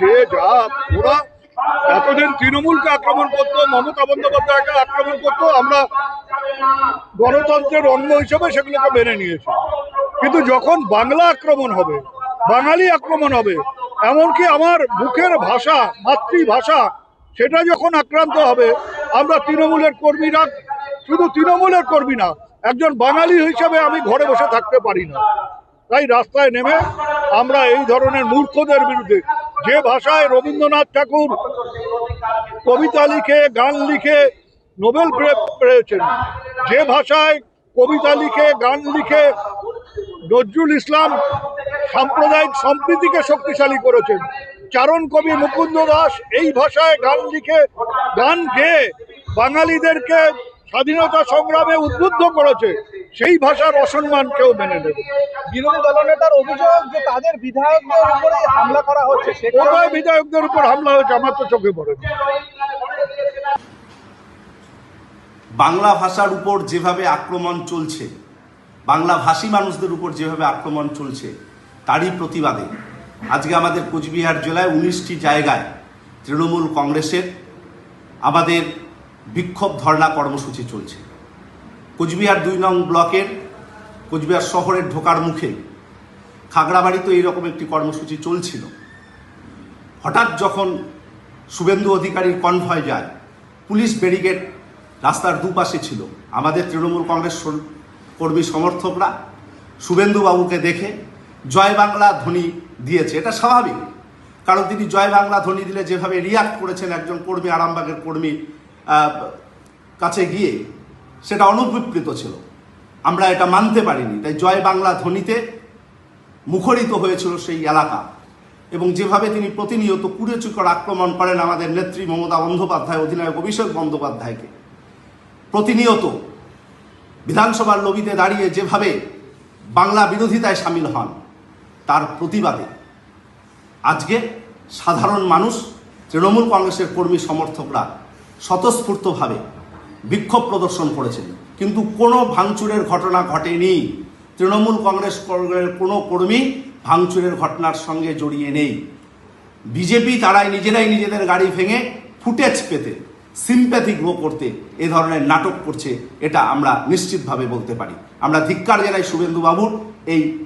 যে যা ওরা এতদিন তৃণমূলকে আক্রমণ করতো, মমতা বন্দ্যোপাধ্যায়কে আক্রমণ করতো, আমরা গণতন্ত্রের অঙ্গ হিসেবে সেগুলোকে মেনে নিয়েছি। কিন্তু যখন বাংলা আক্রমণ হবে, বাঙালি আক্রমণ হবে, এমনকি আমার মুখের ভাষা, মাতৃভাষা, সেটা যখন আক্রান্ত হবে, আমরা তৃণমূলের কর্মীরা, শুধু তৃণমূলের কর্মী না, একজন বাঙালি হিসেবে আমি ঘরে বসে থাকতে পারি না। তাই রাস্তায় নেমে আমরা এই ধরনের মূর্খদের বিরুদ্ধে যে ভাষায় রবীন্দ্রনাথ ঠাকুর কবিতা লিখে, গান লিখে নোবেল পেয়েছেন, যে ভাষায় কবিতা লিখে, গান লিখে নজরুল ইসলাম সাম্প্রদায়িক সম্প্রীতিকে শক্তিশালী করেছেন। চারণ কবি মুকুন্দ দাস এই ভাষায় গান লিখে, গান গেয়ে বাঙালিদেরকে স্বাধীনতা সংগ্রামে উদ্বুদ্ধ করেছে সেই ভাষার অসম্মান কেউ মেনে নেবে। বিরোধী দলনেতার অভিযোগ যে তাদের বিধায়কদের উপরে হামলা করা হচ্ছে কোথায় বিধায়কদের উপর হামলা হয়েছে আমার তো চোখে পড়ে বাংলা ভাষার উপর যেভাবে আক্রমণ চলছে বাংলা ভাষী মানুষদের উপর যেভাবে আক্রমণ চলছে তারই প্রতিবাদে আজকে আমাদের কোচবিহার জেলায় উনিশটি জায়গায় তৃণমূল কংগ্রেসের আমাদের বিক্ষোভ ধর্ণা কর্মসূচি চলছে। কোচবিহার দুই নং ব্লকের, কোচবিহার শহরের ঢোকার মুখে খাগড়াবাড়িতে এইরকম একটি কর্মসূচি চলছিল। হঠাৎ যখন শুভেন্দু অধিকারীর কনভয় যায়, পুলিশ ব্যারিকেড রাস্তার দুপাশে ছিল। আমাদের তৃণমূল কংগ্রেস কর্মী সমর্থকরা শুভেন্দু বাবুকে দেখে জয় বাংলা ধ্বনি দিয়েছে। এটা স্বাভাবিক, কারণ তিনি জয় বাংলা ধ্বনি দিলে যেভাবে রিয়াক্ট করেছেন একজন কর্মী, আরামবাগের কর্মী কাছে গিয়ে সেটা অনুবিপ্লিত ছিল। আমরা এটা মানতে পারিনি। তাই জয় বাংলা ধ্বনিতে মুখরিত হয়েছিল সেই এলাকা। এবং যেভাবে তিনি প্রতিনিয়ত কুড়েচুকর আক্রমণ করেন আমাদের নেত্রী মমতা বন্দ্যোপাধ্যায়, অধিনায়ক অভিষেক বন্দ্যোপাধ্যায়কে। প্রতিনিয়ত বিধানসভার লবিতে দাঁড়িয়ে যেভাবে বাংলা বিরোধিতায় সামিল হন, তার প্রতিবাদে আজকে সাধারণ মানুষ, তৃণমূল কংগ্রেসের কর্মী সমর্থকরা স্বতঃস্ফূর্তভাবে বিক্ষোভ প্রদর্শন করেছেন। কিন্তু কোনো ভাঙচুরের ঘটনা ঘটেনি। তৃণমূল কংগ্রেস কোনো কর্মী ভাঙচুরের ঘটনার সঙ্গে জড়িয়ে নেই। বিজেপি তারাই নিজেরাই নিজেদের গাড়ি ভেঙে ফুটেজ পেতে সিম্প্যাথি গ্রো করতে এ ধরনের নাটক করছে, এটা আমরা নিশ্চিতভাবে বলতে পারি। আমরা ধিক্কার জানাই শুভেন্দু বাবুর এই